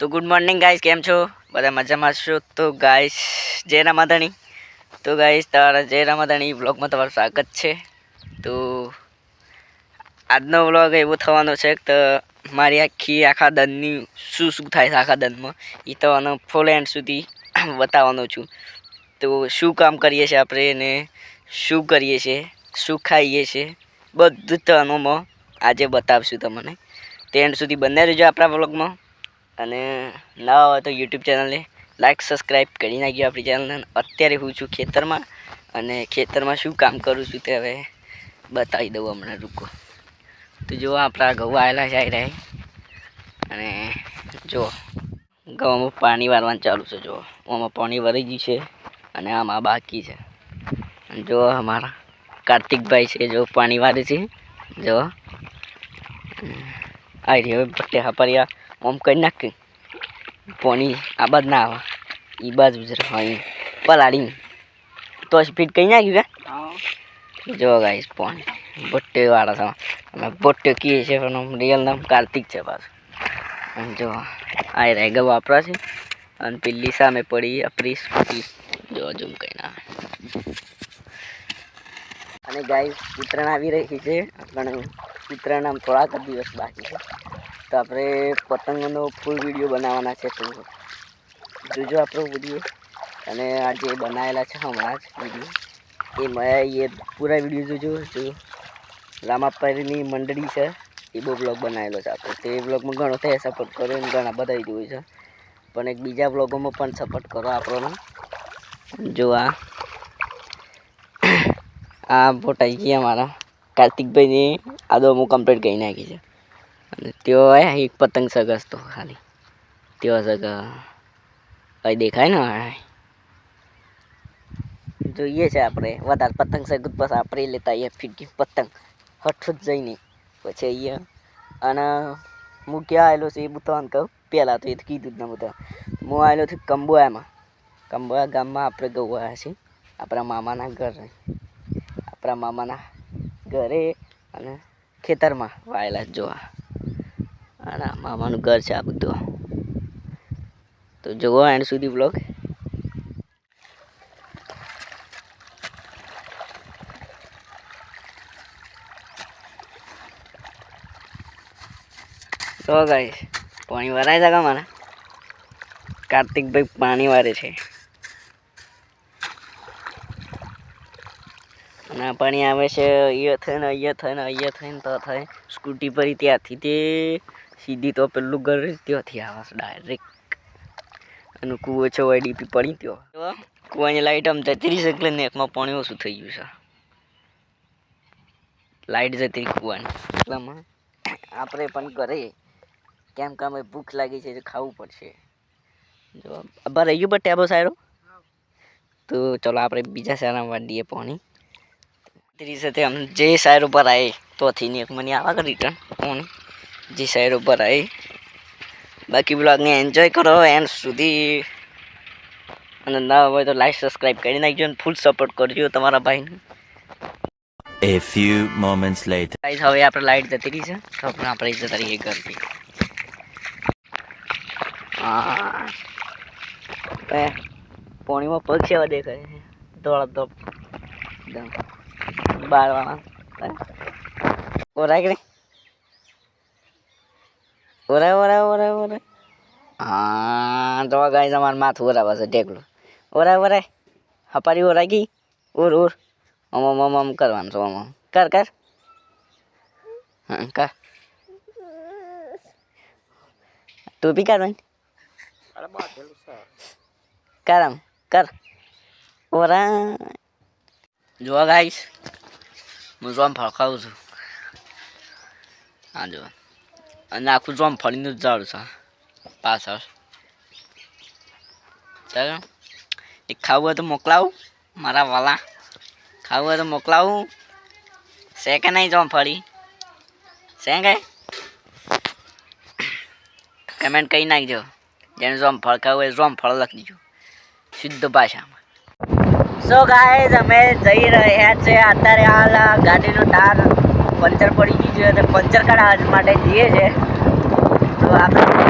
તો good morning guys કેમ છો? બધા મજામાં છો? તો ગાઈસ જય રામાધાણી. તો ગાઈસ તમારા જય રામાધાણી વ્લોગમાં તમારું સ્વાગત છે. તો આજનો વ્લોગ એવો થવાનો છે તો મારી આખી આખા દનની શું શું થાય છે આખા દનમાં, એ આનો ફૂલ એન્ડ સુધી બતાવવાનો છું. તો શું કામ કરીએ છીએ આપણે ને શું કરીએ છીએ, શું ખાઈએ છીએ? બધું જ આનોમાં આજે બતાવશું તમને. તે એન્ડ સુધી બંને રહેજો આપણા વ્લોગમાં. અને નવા હોય તો યુટ્યુબ ચેનલને લાઈક, સબસ્ક્રાઈબ કરી નાખ્યું આપણી ચેનલને. અત્યારે હું છું ખેતરમાં. અને ખેતરમાં શું કામ કરું છું તે હવે બતાવી દઉં હમણાં, રૂકો. તો જો આપણા ઘઉં આવેલા છે રહે અને જો ઘઉંમાં પાણી વારવાનું ચાલુ છે જો આમાં પાણી વરી ગયું છે અને આમાં બાકી છે. જો અમારા કાર્તિકભાઈ છે જો પાણી વારે છે જો આ રહ્યો પટ્ટે હપરિયા ઓમ કરી નાખ પોણી આ બાજ ના આવે એ બાજુ જ હોય પલાળી તો સ્પીડ કઈ નાખ્યું કે જો ગાઈસ પોણી બટ્ટે વાળા છે અમે બટ્ટે કીએ છે પણ આમ રિયલ નામ કાર્તિક છે પાછું અને જો આ રેગા વાપરા છે અને પેલી સામે પડી આપણી સ્કૂટી જો જુમ કઈ ના અને ગાઈસ ઉત્તરાયણ આવી રહી છે. પણ ઉત્તરાયણ થોડાક દિવસ બાકી છે. તો આપણે પતંગોનો ફૂલ વીડિયો બનાવવાના છે તો જોજો આપણો વીડિયો અને આજે બનાવેલા છે હમણાં જ વીડિયો એ મેં એ પૂરા વીડિયો જોજો. જો રામાપારીની મંડળી છે, એ બહુ બ્લોગ બનાવેલો છે આપણે. તે બ્લોગમાં ઘણો થાય સપોર્ટ કરો અને ઘણા બધા જોયું છે. પણ એક બીજા બ્લોગોમાં પણ સપોર્ટ કરો આપણને જો આ આ ફોટાઈ ગયા મારા. કાર્તિકભાઈની આદો હું કમ્પ્લીટ કરી નાખી છે. અને તેઓ એક પતંગ સગસ તો ખાલી. તેઓ સગ, અહીં દેખાય ને આ. જોઈએ છે આપણે. વધારે પતંગ સગત બસ આપણે લેતા અહીંયા ફીટકી પતંગ. હઠું જ જઈને. પછી અહીંયા, અને હું ક્યાં આવેલો છું એ બતાવવાનું કહું? પહેલાં તો એ કીધું જ ના બધા. હું આવેલો છું કંબોયામાં. કંબોયા ગામમાં આપણે ગવાયા છીએ. આપણા મામાના ઘરે. આપણા મામાના ઘરે અને ખેતરમાં વાયેલા જોવા. અને મામાનું ઘર છે આ બધું. તો જુઓ એન્ડ સુધી બ્લોગ તો ગાઈશ પાણી વરાય છે મારા કાર્તિકભાઈ પાણી વારે છે. અને પાણી આવે છે અહીંયા થઈને અહીંયા થઈને અહીંયા થઈને તો થાય. સ્કૂટી પર ત્યાંથી તે સીધી તો પેલું ઘર ત્યાંથી આવે છે ડાયરેક્ટ અને કૂવો છે વાયડીપી પડી ત્યો કૂવાની લાઇટ આમ જતી રહી ને એટલે નેકમાં પાણી ઓછું થઈ ગયું છે. લાઈટ જતી રહી કૂવાની. એટલામાં આપણે પણ ઘરે કેમ કે અમે ભૂખ લાગી છે ખાવું પડશે. જો આભાર રહી ગયું બટ ટેબો સારો તો ચલો આપણે બીજા સારા વાડીએ પાણી. ત્રીસ સાથે આમ જે સાઈડ ઉપર આવે તોથી ને એક મને આવા રિટર્ન ફોન જે સાઈડ ઉપર આવે બાકી બ્લોગને એન્જોય કરો એન્ડ સુધી. અને ના હોય તો લાઈક સબસ્ક્રાઈબ કરી નાખજો અને ફૂલ સપોર્ટ કરજો તમારા ભાઈને. A few moments later. Guys હવે આપણે લાઈટ જતી રહી છે. તો આપણે આપણે જતા રહીએ ઘરથી. હા પોણીમાં પગ સેવા દેખાય છે? ધોળા ધોપ એકદમ. બારવાના ઓરાય કે નહીં ઓરાય ઓરાય ઓરાય ઓરાય હા તો ગાઈસ અમારું માથું ઓરાવે છે ટેકલું ઓરાય ઓરાય હપારી ઓરાય ગઈ ઓર ઓર આમ આમ આમ આમ કરવાનું છે આમ આમ કર કર હા કર તું બી કર ભાઈ કર આમ કર ઓરા જો ગાઈસ હું જોમ ખાઉં છું હા જો અને આખું જોમ ફળીનું જ ઝાડ છે પાછળ ચાલો એ ખાવું હોય તો મોકલાવું મારા વાલા ખાવું હોય તો મોકલાવું છે કે નહીં જોમ ફરી છે કે કમેન્ટ કહી નાખજો જેને જોમ ફળખાવું હોય જોમ ફળ લખી દીજો શુદ્ધ ભાષામાં સો ગાઈઝ અમે જઈ રહ્યા છે. અત્યારે હાલ ગાડીનો ટાર પંચર પડી ગયું છે. અને પંચર કાઢવા માટે જઈએ છે. તો આપણે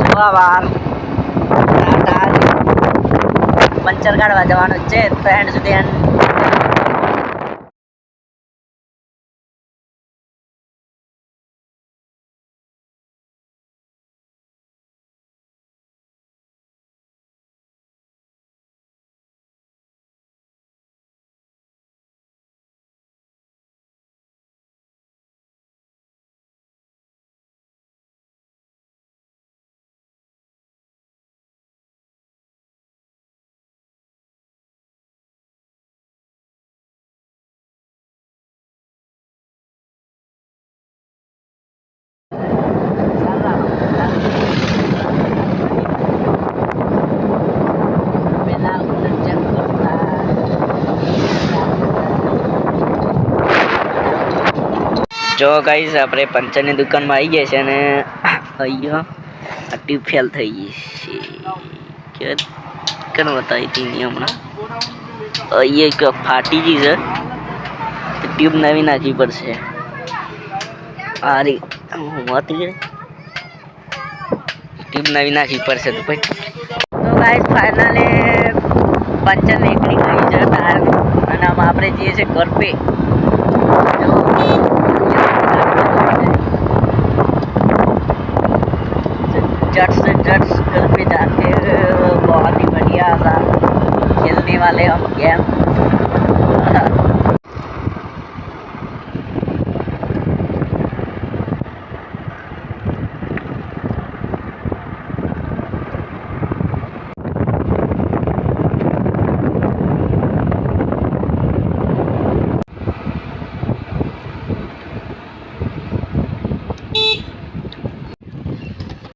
જોવા વાર ટાટા પંચર કાઢવા જવાનું છે. તો એન્ડ સુધી એન્ડ પેલા ચેક કરતા જો ગાઈઝ આપણે પંચરની દુકાનમાં આવી ગયા છે અને અહીંયા ટ્યુબ ફેલ થઈ ગઈ છે. કે કેને બતાવી હતી હમણાં? અહીંયા એક ફાટી ગઈ છે. ટ્યુબ નવી નાખવી પડશે. આ રી હતી કે ટ્યુબ નવી નાખવી પડશે તો પછી. તો ગાઈઝ ફાઇનલે પંચર નીકળી ગઈ છે બહાર. અને આપણે જઈએ છીએ ઘર પે जट से जट घर पे जाके बहुत ही बढ़िया था खेलने वाले हम गेम